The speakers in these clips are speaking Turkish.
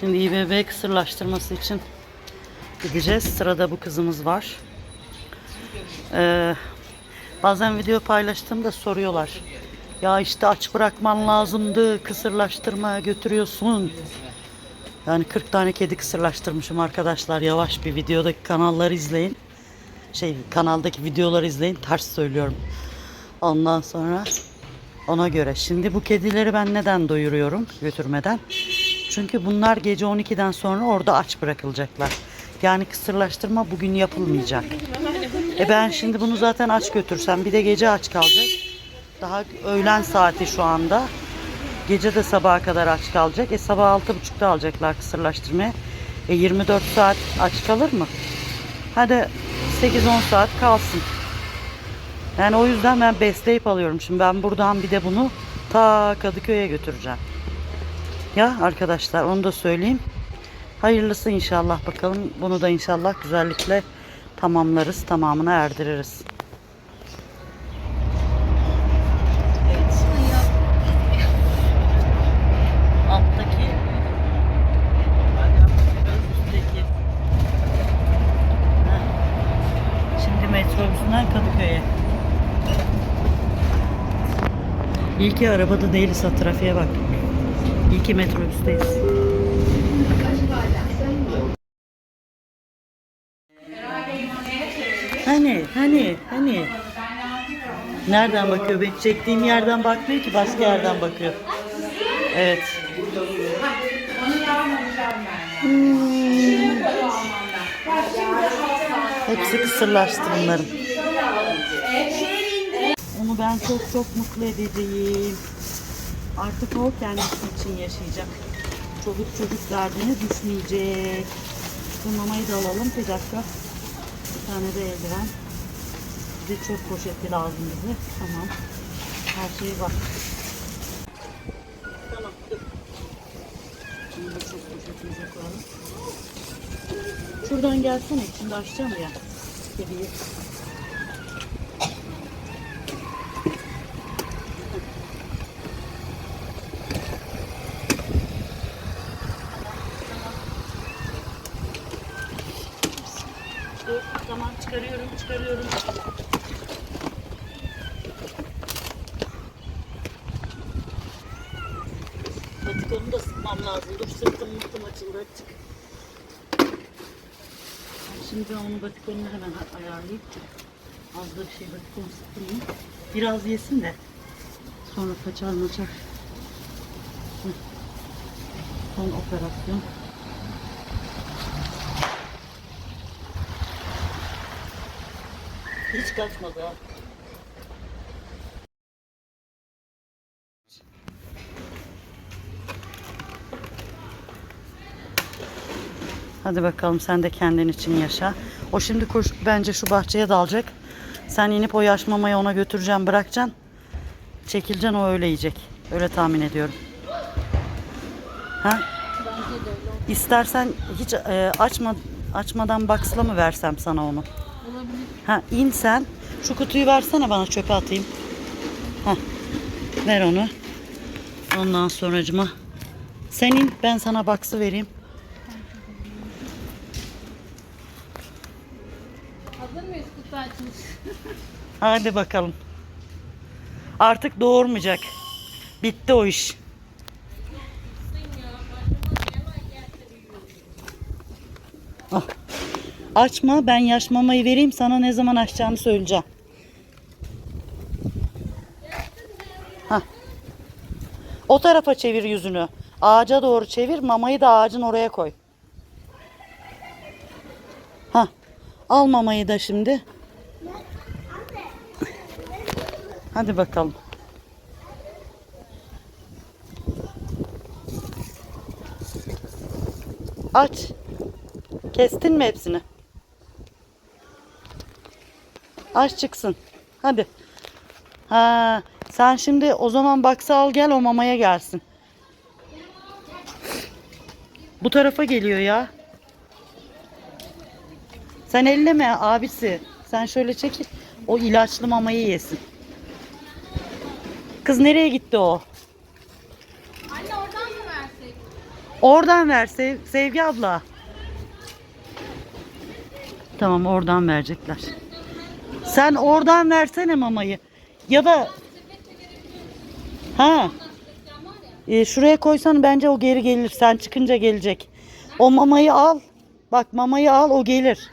Şimdi İBB kısırlaştırması için gideceğiz. Sırada bu kızımız var. Ee, bazen video paylaştığımda soruyorlar. Ya işte aç bırakman lazımdı. Kısırlaştırmaya götürüyorsun. Yani 40 tane kedi kısırlaştırmışım arkadaşlar. Yavaş bir videodaki kanalları izleyin. Şey kanaldaki videoları izleyin. Ters söylüyorum. Ondan sonra ona göre. Şimdi bu kedileri ben neden doyuruyorum götürmeden? Çünkü bunlar gece 12'den sonra orada aç bırakılacaklar. Yani kısırlaştırma bugün yapılmayacak. E ben şimdi bunu zaten aç götürsem bir de gece aç kalacak. Daha öğlen saati şu anda. Gece de sabaha kadar aç kalacak. E sabah 6.30'da alacaklar kısırlaştırmaya. E 24 saat aç kalır mı? Hadi 8-10 saat kalsın. Yani o yüzden ben besleyip alıyorum. Şimdi ben buradan bir de bunu ta Kadıköy'e götüreceğim. Ya arkadaşlar onu da söyleyeyim. Hayırlısı inşallah bakalım. Bunu da inşallah güzellikle tamamlarız. Tamamına erdiririz. Metrobüsünden Kadıköy'e. İyi ki arabada değiliz ha trafiğe bak. İyi metrobüsteyiz. Hani, hani, hani. Nereden bakıyor? Ben çektiğim yerden bakmıyor ki başka yerden bakıyor. Evet. Hmm. Hepsi kısırlaştı bunların. Onu ben çok çok mutlu edeceğim. Artık o kendisi için yaşayacak. Çocuk çocuk derdine düşmeyecek. Bu mamayı da alalım. Bir dakika. Bir tane de eldiven. Bir de çöp poşeti lazım bize. Tamam. Her şey var. Tamam dur. Çöp poşetimize koyalım. Şuradan gelsene. Şimdi açacağım ya. Kediyi. Tamam çıkarıyorum, çıkarıyorum. Batikonu da sıkmam lazım. Dur sırtım mırtım açıldı. Çık. Şimdi onu batikonunu hemen ayarlayıp az da bir şey batikon sıktırayım. Biraz yesin de sonra kaçar maçar. Son operasyon. Hiç kaçmadı ha. Hadi bakalım sen de kendin için yaşa. O şimdi koş, bence şu bahçeye dalacak. Sen inip o yaş mamayı ona götüreceksin, bırakacaksın. Çekileceksin o öyle yiyecek. Öyle tahmin ediyorum. Ha? İstersen hiç e, açma açmadan baksla mı versem sana onu? Ha in sen. Şu kutuyu versene bana çöpe atayım. Ha. Ver onu. Ondan sonracıma. Sen in ben sana baksı vereyim. Hazır mıyız kutu açmış? Hadi bakalım. Artık doğurmayacak. Bitti o iş. Açma ben yaş mamayı vereyim sana ne zaman açacağını söyleyeceğim. Hah. O tarafa çevir yüzünü. Ağaca doğru çevir mamayı da ağacın oraya koy. Ha. Al mamayı da şimdi. Hadi bakalım. Aç. Kestin mi hepsini? Aç çıksın. Hadi. Ha, sen şimdi o zaman baksa al gel o mamaya gelsin. Bu tarafa geliyor ya. Sen elleme abisi. Sen şöyle çekil. O ilaçlı mamayı yesin. Kız nereye gitti o? Anne oradan mı versek? Oradan ver Sev- Sevgi abla. Tamam oradan verecekler. Sen oradan versene mamayı. Ya da Ha. E, şuraya koysan bence o geri gelir. Sen çıkınca gelecek. O mamayı al. Bak mamayı al o gelir.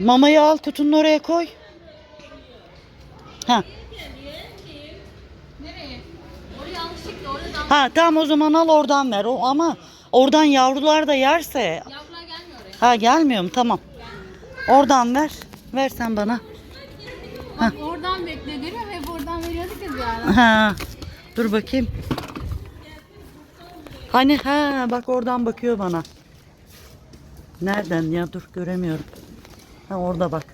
Mamayı al kutunun oraya koy. Ha. Ha tamam o zaman al oradan ver. O ama oradan yavrular da yerse Yavrular gelmiyor oraya. ha gelmiyor mu? Tamam. Oradan ver. Ver sen bana. Bak oradan bekle görüyor musun? Hep oradan veriyorduk ya ara. Ha. Dur bakayım. Hani ha bak oradan bakıyor bana. Nereden ya dur göremiyorum. Ha orada bak.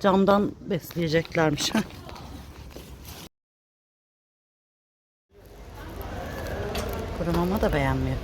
Camdan besleyeceklermiş. Ha. Kuru mama da beğenmiyor.